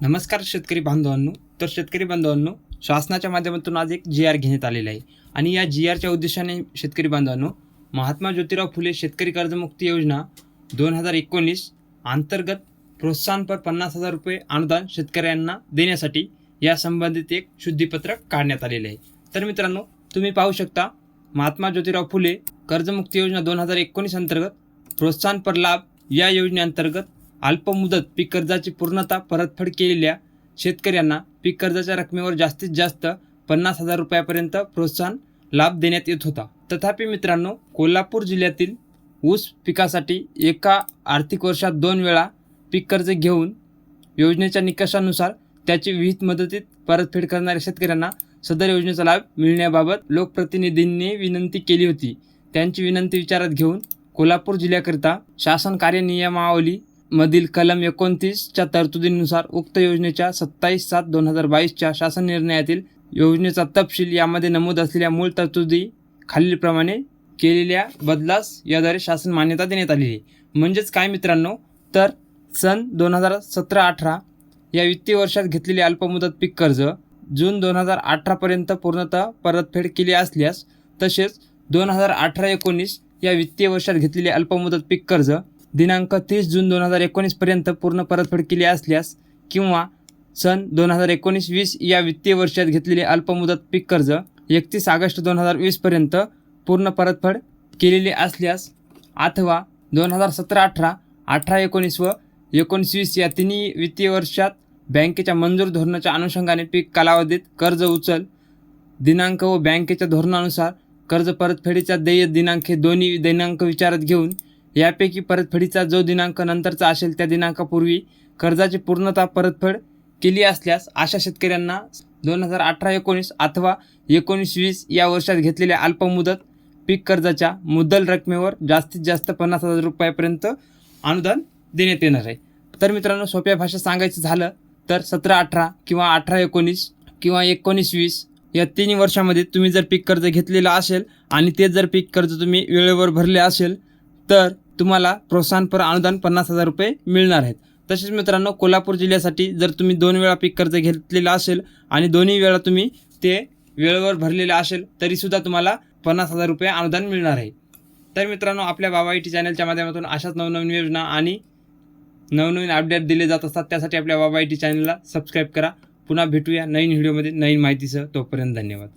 नमस्कार शेतकरी बांधवांनो. तर शेतकरी बांधवांनो शासनाच्या माध्यमातून आज एक जी आर घेण्यात आलेला आहे. आणि या जी आरच्या उद्देशाने शेतकरी बांधवांनो महात्मा ज्योतिराव फुले शेतकरी कर्जमुक्ती योजना दोन हजार एकोणीस अंतर्गत प्रोत्साहनपर पन्नास हजार रुपये अनुदान शेतकऱ्यांना देण्यासाठी या संबंधित एक शुद्धीपत्रक काढण्यात आलेले आहे. तर मित्रांनो तुम्ही पाहू शकता महात्मा ज्योतिराव फुले कर्जमुक्ती योजना दोन हजार एकोणीस अंतर्गत प्रोत्साहनपर लाभ या योजनेअंतर्गत अल्पमुदत पीक कर्जाची पूर्णता परतफेड केलेल्या शेतकऱ्यांना पीक कर्जाच्या रकमेवर जास्तीत जास्त पन्नास हजार रुपयापर्यंत प्रोत्साहन लाभ देण्यात येत होता. तथापि मित्रांनो कोल्हापूर जिल्ह्यातील ऊस पिकासाठी एका आर्थिक वर्षात दोन वेळा पीक कर्ज घेऊन योजनेच्या निकषानुसार त्याची विहित मदतीत परतफेड करणाऱ्या शेतकऱ्यांना सदर योजनेचा लाभ मिळण्याबाबत लोकप्रतिनिधींनी विनंती केली होती. त्यांची विनंती विचारात घेऊन कोल्हापूर जिल्ह्याकरिता शासन कार्यनियमावली मधील कलम एकोणतीसच्या तरतुदीनुसार उक्त योजनेच्या सत्तावीस सात दोन हजार बावीसच्या शासन निर्णयातील योजनेचा तपशील यामध्ये नमूद असलेल्या मूळ तरतुदी खालीलप्रमाणे केलेल्या बदलास याद्वारे शासन मान्यता देण्यात आलेली आहे. म्हणजेच काय मित्रांनो? तर सन दोन हजार सतरा अठरा या वित्तीय वर्षात घेतलेले अल्पमुदत पीक कर्ज जून दोन हजार अठरापर्यंत पूर्णतः परतफेड केली असल्यास तसेच दोन हजार अठरा एकोणीस या वित्तीय वर्षात घेतलेले अल्पमुदत पीक कर्ज दिनांक तीस जून दोन हजार एकोणीसपर्यंत पूर्ण परतफेड केली असल्यास किंवा सन दोन हजार एकोणीस वीस या वित्तीय वर्षात घेतलेले अल्पमुदत पीक कर्ज एकतीस ऑगस्ट दोन हजार वीसपर्यंत पूर्ण परतफेड केलेली असल्यास अथवा दोन हजार सतरा अठरा अठरा एकोणीस व एकोणीस वीस या तिन्ही वित्तीय वर्षात बँकेच्या मंजूर धोरणाच्या अनुषंगाने पीक कालावधीत कर्ज उचल दिनांक व बँकेच्या धोरणानुसार कर्ज परतफेडीचा देय दिनांक हे दोन्ही दिनांक विचारात घेऊन यापैकी परतफेडीचा जो दिनांक नंतरचा असेल त्या दिनांकापूर्वी कर्जाची पूर्णतः परतफेड केली असल्यास अशा शेतकऱ्यांना दोन हजार अठरा एकोणीस अथवा एकोणीस वीस या वर्षात घेतलेल्या अल्पमुदत पीक कर्जाच्या मुद्दल रकमेवर जास्तीत जास्त पन्नास हजार रुपयापर्यंत अनुदान देण्यात येणार आहे. तर मित्रांनो सोप्या भाषेत सांगायचं झालं तर सतरा अठरा किंवा अठरा एकोणीस किंवा एकोणीस वीस या तिन्ही वर्षामध्ये तुम्ही जर पीक कर्ज घेतलेलं असेल आणि ते जर पीक कर्ज तुम्ही वेळेवर भरले असेल तर तुम्हाला प्रोत्साहनपर अनुदान पन्नास हजार रुपये मिळणार आहेत. तसेच मित्रांनो कोल्हापूर जिल्ह्यासाठी जर तुम्ही दोन वेळा पीक कर्ज घेतलेलं असेल आणि दोन्ही वेळा तुम्ही ते वेळेवर भरलेलं असेल तरीसुद्धा तुम्हाला पन्नास हजार रुपये अनुदान मिळणार आहे. तर मित्रांनो आपल्या बाबा टी चॅनलच्या माध्यमातून अशाच नवनवीन योजना आणि नवनवीन अपडेट दिले जात असतात त्यासाठी आपल्या बाबा टी चॅनलला सबस्क्राईब करा. पुन्हा भेटूया नवीन व्हिडिओमध्ये नवीन माहितीसह. तोपर्यंत धन्यवाद.